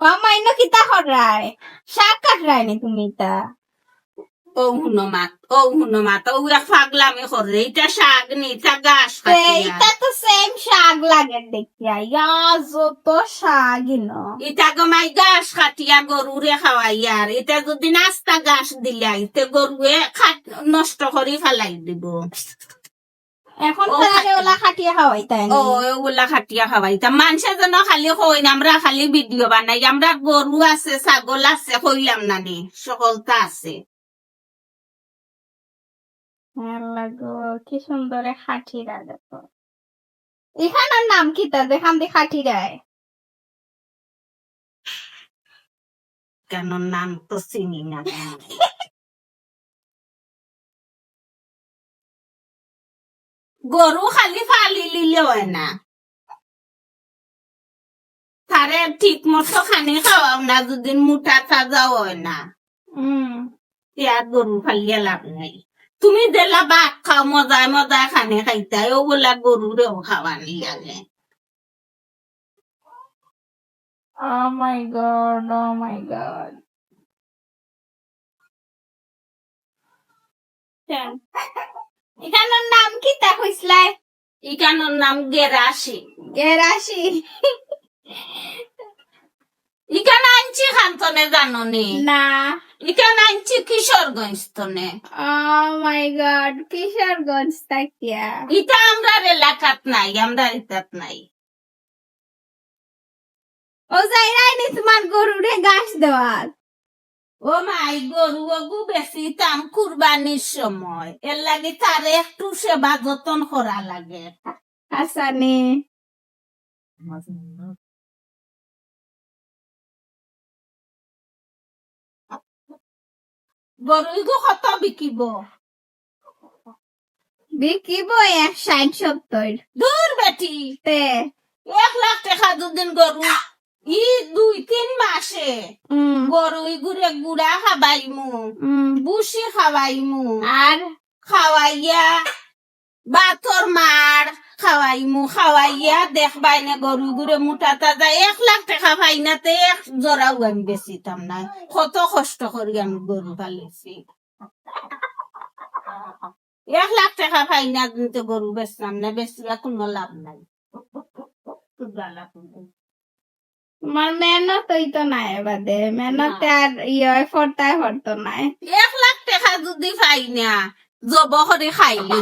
মাইনো কিতা করায় শাক কাটরায় নি তুমি তা ও হুনো মাত ও হুনো মাত ও এক পাগলামি করে এটা শাক নি এটা গাছ তে, এটা তো সেম শাক লাগে দেখিয়া ইয়া যত শাক ন এটা গমাই গাছ কাটিয়া গরুরে খাওয়াই আর এটা যদি নাস্তা গাছ দিলাই তে গরুয়ে খাট নষ্ট করে ফেলাই দিব এখন ও, তারা খাটি। ওলা খাটিয়া খাওয়াই ও ওগুলা খাটিয়া খাওয়াই তা মানুষে খালি কই না আমরা খালি ভিডিও বানাই। আমরা গরু আছে ছাগল আছে কইলাম না নি। সকলটা আছে। কি সুন্দর খাটিরা দেখো। এখানের নাম কি তা দেখান দি খাটিরায় কেন নাম তো চিনি না গরু খালি ফালি লিলে হয় না। তারে ঠিক মতো খানি খাওয়াও না যদি মোটা তাজাও হয় না। উম। ইয়ার গরু ফালিয়া লাভ নাই। তুমি দেলা ভাত খাও মজায় মজায় খানি খাইতা ওগুলা গরুরেও খাওয়ানি লাগে Oh my god, oh my god. এখানের নাম কি তা কইসলাই ইকানোর নাম গেরাসি। গেরাসি? ইকান আনছি খান্তনে জাননি? না। ইকান আনছি Kishoreganj তনে। Oh my god, Kishoreganj তাকিয়া। ইটা আমরা এলাকাত নাই আমরা ইতাত নাই। ও যাইরাই নি তোমার গরুরে ঘাস দেওয়ার ও মাই গরু গু বেশি দাম কুরবানির সময়। এর লাগে তারে একটু সেবা যতন করা লাগে। হাসানে। গরু গু কত বিকিব? বিকিব এক ষাট সত্তর। দূর বেটি। এক লাখ টাকা দুদিন গরু। ই দুই তিন মাসে উম, গরু গুড়ে গুড়া খাবাইমু বুসি খাওয়াইমু আর? খাওয়াইয়া বাতর মার খাওয়াইমু খাওয়াইয়া দেখবাই না গরু গুড়ে মোটা তাজা এক লাখ টাকা পাই না তে এক জোড়াও আমি বেচিতাম না। কত কষ্ট করি আমি গরু পালিছি। এক লাখ টাকা পাই না গরু বেচলাম না বেচিয়া কোনো লাভ নাই। তোমার মেহনত হই তো নাই বাদে। মেহনত আর ইয়ে ফরতায় ফরতো নাই। এক লাখ টাকা যদি পাই না জব করে খাইলি।